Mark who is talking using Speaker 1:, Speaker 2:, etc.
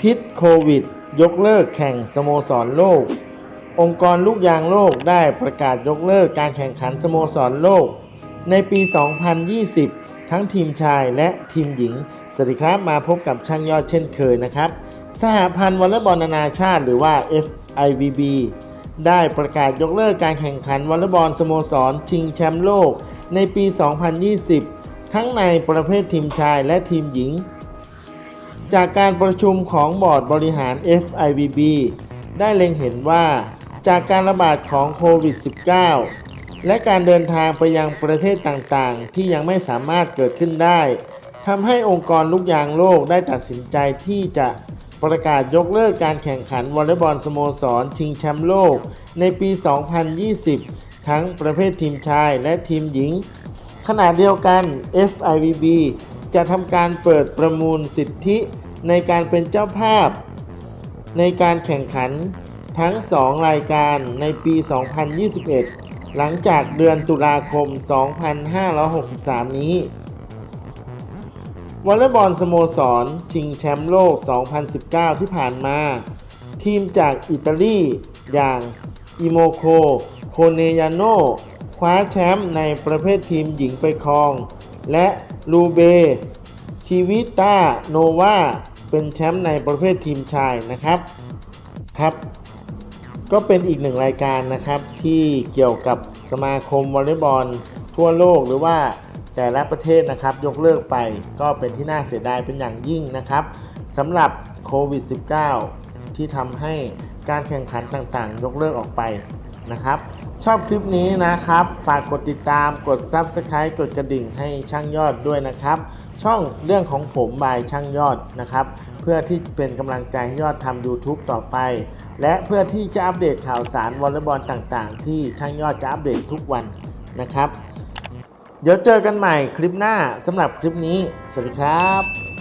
Speaker 1: พิษโควิด ยกเลิกแข่งสโมสรโลก องค์กรลูกยางโลกได้ประกาศยกเลิกการแข่งขันสโมสรโลก ในปี 2020 ทั้งทีมชายและทีมหญิง สวัสดีครับมาพบกับช่างยอดเช่นเคยนะครับ สหพันธ์วอลเลย์บอลนานาชาติหรือว่า FIVB ได้ประกาศยกเลิกการแข่งขันวอลเลย์บอลสโมสรชิงแชมป์โลก ในปี 2020 ทั้งในประเภททีมชายและทีมหญิง จากการประชุมของบอร์ดบริหาร FIVB ได้เล็งเห็นว่า จากการระบาดของโควิด -19 และการเดินทางไปยังประเทศต่างๆ ที่ยังไม่สามารถเกิดขึ้นได้ทำให้องค์กรลูกยางโลกได้ตัดสินใจที่จะประกาศยกเลิกการแข่งขันวอลเลย์บอลสโมสรชิงแชมป์โลก ในปี 2020 ทั้งประเภททีมชายและทีมหญิง ขณะเดียวกัน FIVB จะทำการเปิดประมูลสิทธิ ในการเป็นเจ้าภาพ ในการแข่งขันทั้ง 2 รายการในปี 2021 หลังจากเดือนตุลาคม 2563 นี้ วอลเลย์บอลสโมสร ชิงแชมป์โลก 2019 ที่ผ่านมา ทีมจากอิตาลี อย่างอิโมโค โคเนยาโน คว้าแชมป์ในประเภททีมหญิงไปครอง และลูเบ ชีวิต้า โนวา เป็นแชมป์ในประเภททีมชายนะครับครับ ก็เป็นอีกหนึ่งรายการนะครับ ที่เกี่ยวกับสมาคมวอลเลย์บอลทั่วโลกหรือว่าแต่ละประเทศนะครับยกเลิกไปก็เป็นที่น่าเสียดายเป็นอย่างยิ่งนะครับสำหรับโควิด -19 ที่ทำให้การแข่งขันต่างๆ ยกเลิกออกไปนะครับ ชอบคลิปนี้นะครับ ฝากกดติดตามกด Subscribe กดกระดิ่งให้ช่างยอดด้วยนะครับ ช่องเรื่องของผมบายช่างยอดนะครับ เพื่อที่เป็นกำลังใจให้ยอดทำ YouTube ต่อไป และเพื่อที่จะอัปเดตข่าวสารวอลเลย์บอลต่างๆ ที่ช่างยอดจะอัปเดตทุกวันนะครับ เดี๋ยวเจอกันใหม่คลิปหน้าสำหรับคลิปนี้ สวัสดีครับ